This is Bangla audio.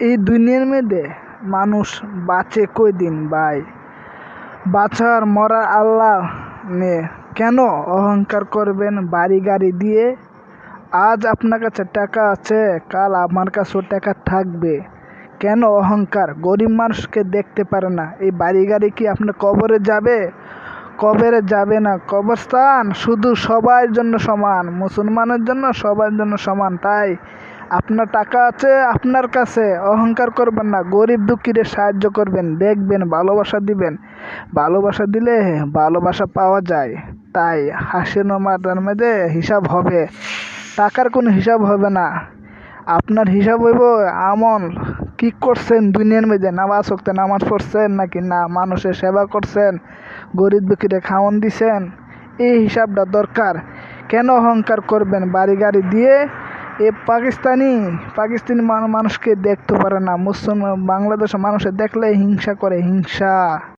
এই দুনিয়ার মধ্যে মানুষ বাঁচে কয়দিন ভাই? বাঁচার মরা আল্লাহ নে। কেন অহংকার করবেন বাড়ি গাড়ি দিয়ে? আজ আপনার কাছে টাকা আছে, কাল আমার কাছেও টাকা থাকবে। কেন অহংকার? গরিব মানুষকে দেখতে পারে না। এই বাড়ি গাড়ি কি আপনার কবরে যাবে? কবরে যাবে না। কবরস্থান শুধু সবার জন্য সমান, মুসলমানের জন্য সবার জন্য সমান, তাই আপনার টাকা আছে আপনার কাছে, অহংকার করবেন না, গরিব দুঃখীদের সাহায্য করবেন, দেখবেন ভালোবাসা দিবেন। ভালোবাসা দিলে ভালোবাসা পাওয়া যায়, তাই হাসির মাথার মধ্যে হিসাব হবে। টাকার কোনো হিসাব হবে না। আপনার হিসাব হইব আমল। কি করছেন দুনিয়ার মধ্যে? নামাজ হকতে নামাজ পড়ছেন নাকি না? মানুষের সেবা করছেন, গরিব দুঃখীরে খাওয়ান দিছেন, এই হিসাবটা দরকার। কেন অহংকার করবেন? বাড়ি গাড়ি দিয়ে এ পাকিস্তানি পাকিস্তানি মানুষকে দেখতে পারে না। মুসলমান বাংলাদেশের মানুষে দেখলে হিংসা করে হিংসা।